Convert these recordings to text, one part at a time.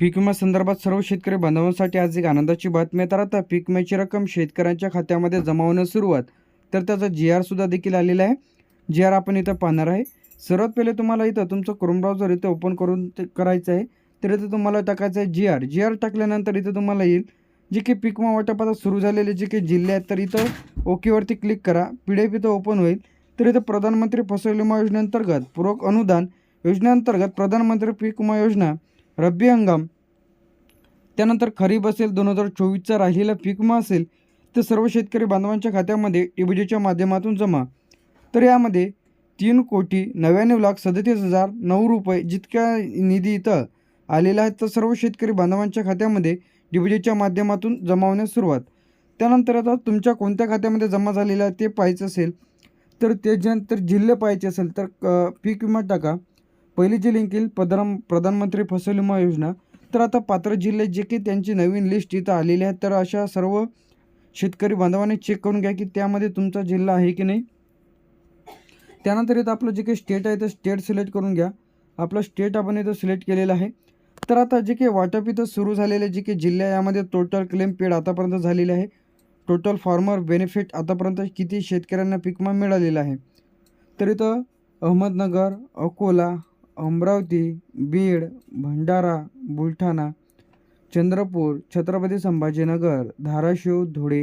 पीक विमा संदर्भात सर्व शेतकरी बांधवांसाठी आज एक आनंदाची बातमी तर आता पीक विम्याची रक्कम शेतकऱ्यांच्या खात्यामध्ये जमा होण्यास सुरुवात तर त्याचा जी आर सुद्धा देखील आलेला आहे. जी आर आपण इथं पाहणार आहे. सर्वात पहिले तुम्हाला इथं तुमचं क्रोम ब्राउझर इथं ओपन करून ते करायचं आहे तर इथं तुम्हाला टाकायचं आहे जी आर जी आर टाकल्यानंतर इथं तुम्हाला येईल जे की पीक विमा वाटपाचा सुरू झालेले जे काही जिल्हे आहेत तर इथं ओकेवरती क्लिक करा. पी डी एफ इथं ओपन होईल. तर इथं प्रधानमंत्री फसल विमा योजनेअंतर्गत पूरक अनुदान योजनेअंतर्गत प्रधानमंत्री पीक विमा योजना रब्बी हंगाम. त्यानंतर खरीप असेल दोन हजार चोवीसचा राहिलेला पीक विमा असेल तर सर्व शेतकरी बांधवांच्या खात्यामध्ये इबीजेच्या माध्यमातून जमा. तर यामध्ये तीन कोटी नव्याण्णव लाख सदतीस हजार नऊ रुपये जितक्या निधी इथं आलेला आहे तर सर्व शेतकरी बांधवांच्या खात्यामध्ये डिबीजेच्या माध्यमातून जमा होण्यास सुरुवात. त्यानंतर आता तुमच्या कोणत्या खात्यामध्ये जमा झालेलं आहे ते पाहायचं असेल तर ते त्याच्यानंतर जिल्हे पाहायचे असेल तर क- पीक विमा टाका. पहिली जी लिंक येईल प्रधान प्रधानमंत्री फसल विमा योजना. तर आता पात्र जिल्हे जे की त्यांची नवीन लिस्ट इथं आलेली आहे तर अशा सर्व शेतकरी बांधवांनी चेक करून घ्या की त्यामध्ये तुमचा जिल्हा आहे की नाही. त्यानंतर इथं आपलं जे काही स्टेट आहे ते स्टेट सिलेक्ट करून घ्या. आपलं स्टेट आपण इथं सिलेक्ट केलेलं आहे. तर आता जे काही वाटप इथं सुरू झालेले जे काही जिल्हे यामध्ये टोटल क्लेम पेड आतापर्यंत झालेले आहे. टोटल फार्मर बेनिफिट आतापर्यंत किती शेतकऱ्यांना पिकमा मिळालेला आहे. तर इथं अहमदनगर अकोला अमरावती बीड भंडारा बुलढाणा चंद्रपूर छत्रपती संभाजीनगर धाराशिव धुळे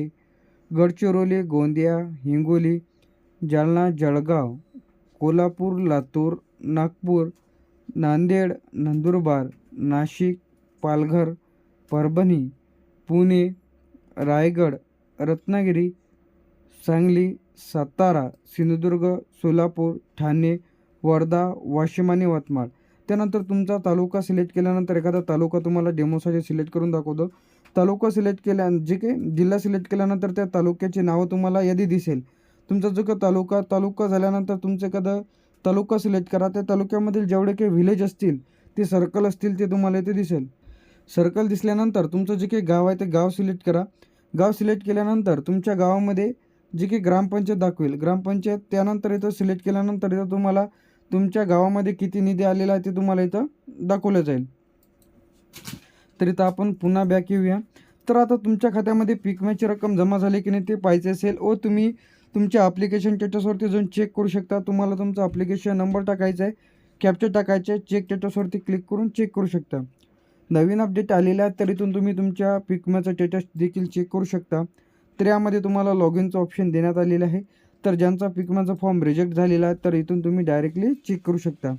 गडचिरोली गोंदिया हिंगोली जालना जळगाव कोल्हापूर लातूर नागपूर नांदेड नंदुरबार नाशिक पालघर परभणी पुणे रायगड रत्नागिरी सांगली सातारा सिंधुदुर्ग सोलापूर ठाणे वर्धा वाशिम आणि यवतमाळ. त्यानंतर तुमचा तालुका सिलेक्ट केल्यानंतर एखादा तालुका तुम्हाला डेमोसाठी सिलेक्ट करून दाखवतो. तालुका सिलेक्ट केल्या जे काही जिल्हा सिलेक्ट केल्यानंतर त्या तालुक्याची नावं तुम्हाला यादी दिसेल. तुमचा जो काही तालुका तालुका झाल्यानंतर तुमचं एखादं तालुका सिलेक्ट करा. त्या तालुक्यामधील जेवढे काही व्हिलेज असतील ते सर्कल असतील ते तुम्हाला इथे दिसेल. सर्कल दिसल्यानंतर तुमचं जे काही गाव आहे ते गाव सिलेक्ट करा. गाव सिलेक्ट केल्यानंतर तुमच्या गावामध्ये जे काही ग्रामपंचायत दाखवेल. ग्रामपंचायत त्यानंतर इथं सिलेक्ट केल्यानंतर इथं तुम्हाला तुमच्या गावामध्ये किती निधी आलेला आहे ते तुम्हाला इथं दाखवलं जाईल. तर इथं आपण पुन्हा बॅक येऊया. तर आता तुमच्या खात्यामध्ये पीक विम्याची रक्कम जमा झाली की नाही ते पाहायचे असेल व तुम्ही तुमच्या ॲप्लिकेशन स्टेटसवरती जाऊन चेक करू शकता. तुम्हाला तुमचा ॲप्लिकेशन नंबर टाकायचा आहे. कॅप्चर टाकायचे आहे. चेक स्टेटसवरती क्लिक करून चेक करू शकता. नवीन अपडेट आलेला आहेत तर इथून तुम्ही तुमच्या पीक विम्याचा स्टेटस देखील चेक करू शकता. तर यामध्ये तुम्हाला लॉग इनचं ऑप्शन देण्यात आलेलं आहे. तर ज्यांचा पीक विम्याचा फॉर्म रिजेक्ट झालेला आहे तर इथून तुम्ही डायरेक्टली चेक करू शकता.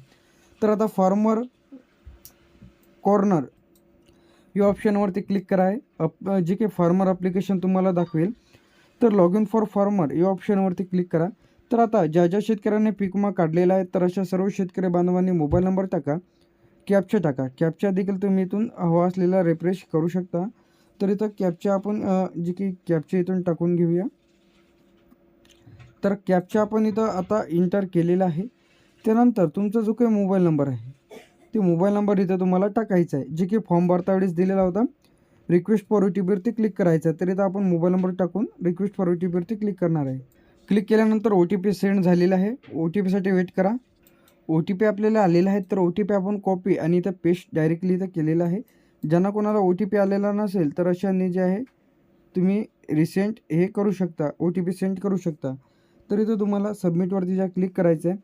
तर आता फार्मर कॉर्नर या ऑप्शनवरती क्लिक कराय अप जे काही फार्मर ॲप्लिकेशन तुम्हाला दाखवेल तर लॉग इन फॉर फार्मर या ऑप्शनवरती क्लिक करा. तर आता ज्या ज्या शेतकऱ्यांनी पीक विमा काढलेला आहे तर अशा सर्व शेतकरी बांधवांनी मोबाईल नंबर टाका कॅपच्या टाका. कॅपच्या देखील तुम्ही इथून हवा असलेला रिफ्रेश करू शकता. तर इथं कॅपच्या आपण जे की कॅपच्या इथून टाकून घेऊया. तर कॅपचा आपण इथं आता इंटर केलेला आहे. त्यानंतर तुमचा जो काही मोबाईल नंबर आहे ते मोबाईल नंबर इथं तुम्हाला टाकायचा आहे. जे की फॉर्म भरता वेळेस दिलेला होता. रिक्वेस्ट फॉर ओ टी पीवरती क्लिक करायचं आहे. तर इथं आपण मोबाईल नंबर टाकून रिक्वेस्ट फॉर ओ टी पीवरती क्लिक करणार आहे. क्लिक केल्यानंतर ओ टी पी सेंड झालेला आहे. ओ टी पीसाठी वेट करा. ओ टी पी आपल्याला आलेला आहे. तर ओ टी पी आपण कॉपी आणि इथं पेस्ट डायरेक्टली इथं केलेलं आहे. ज्यांना कोणाला ओ टी पी आलेला नसेल तर अशांनी जे आहे तुम्ही रिसेंट हे करू शकता. ओ टी पी सेंड करू शकता. तर इथं तुम्हाला सबमिटवरती ज्या क्लिक करायचं आहे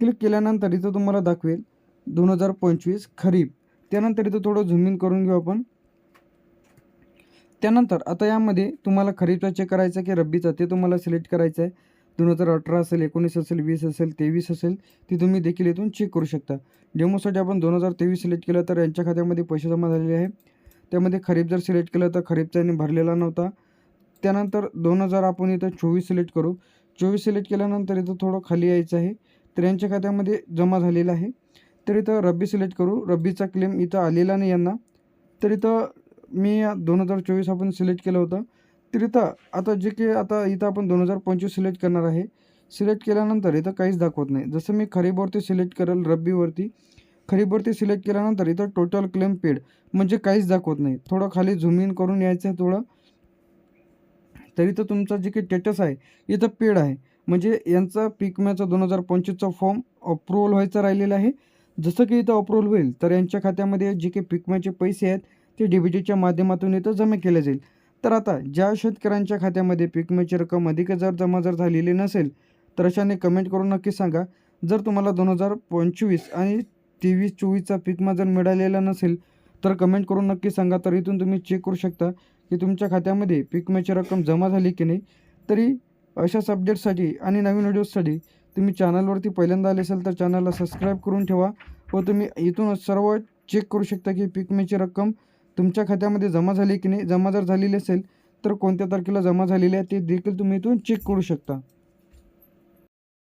क्लिक केल्यानंतर इथं तुम्हाला दाखवेल दोन हजार पंचवीस खरीप. त्यानंतर इथं थोडं झूम इन करून घेऊ आपण. त्यानंतर आता यामध्ये तुम्हाला खरीपचा चेक करायचा की रब्बीचा ते तुम्हाला सिलेक्ट करायचं आहे दोन हजार अठरा असेल एकोणीस असेल वीस असेल तेवीस असेल ती तुम्ही देखील इथून चेक करू शकता. डेमोसाठी आपण दोन हजार तेवीस सिलेक्ट केलं तर यांच्या खात्यामध्ये पैसे जमा झालेले आहे त्यामध्ये खरीप जर सिलेक्ट केलं तर खरीपचा यांनी भरलेला नव्हता. त्यानंतर दोन हजार आपण इथं चोवीस सिलेक्ट करू. चोवीस सिलेक्ट केल्यानंतर इथं थोडं खाली यायचं आहे. तर यांच्या खात्यामध्ये जमा झालेला आहे. तर इथं रब्बी सिलेक्ट करू. रब्बीचा क्लेम इथं आलेला नाही यांना. तर इथं मी दोन हजार चोवीस आपण सिलेक्ट केलं होतं. तर इथं आता जे की आता इथं आपण दोन हजार पंचवीस सिलेक्ट करणार आहे. सिलेक्ट केल्यानंतर इथं काहीच दाखवत नाही. जसं मी खरीबवरती सिलेक्ट करेल रब्बीवरती. खरीबवरती सिलेक्ट केल्यानंतर इथं टोटल क्लेम पेड म्हणजे काहीच दाखवत नाही. थोडं खाली झूम इन करून यायचं आहे थोडं. तरी तर तुमचा जे काही स्टेटस आहे इथं पेड आहे. म्हणजे यांचा पीक मॅचा दोन हजार पंचवीसचा फॉर्म अप्रुव्हल व्हायचा राहिलेला आहे. जसं की इथं अप्रूव्हल होईल तर यांच्या खात्यामध्ये जे काही पीक विम्याचे पैसे आहेत ते डीबीटीच्या माध्यमातून इथं जमा केले जाईल. तर आता ज्या शेतकऱ्यांच्या खात्यामध्ये पीक विम्याची रक्कम अधिक जर जमा जर झालेली नसेल तर अशाने कमेंट करून नक्की सांगा. जर तुम्हाला दोन हजार पंचवीस आणि तेवीस चोवीसचा पीक जर मिळालेला नसेल तर कमेंट करून नक्की सांगा. तर इथून तुम्ही चेक करू शकता. की तुमच्या खात्यामध्ये पीक विम्याची रक्कम जमा झाली की नाही तरी अशाच अपडेट्ससाठी आणि नवीन व्हिडिओजसाठी तुम्ही चॅनलवरती पहिल्यांदा आले असाल तर चॅनलला सबस्क्राईब करून ठेवा व तुम्ही इथून सर्व चेक करू शकता की पीक विम्याची रक्कम तुमच्या खात्यामध्ये जमा झाली की नाही. जमा जर झालेली असेल तर कोणत्या तारखेला जमा झालेली आहे ते देखील तुम्ही इथून चेक करू शकता.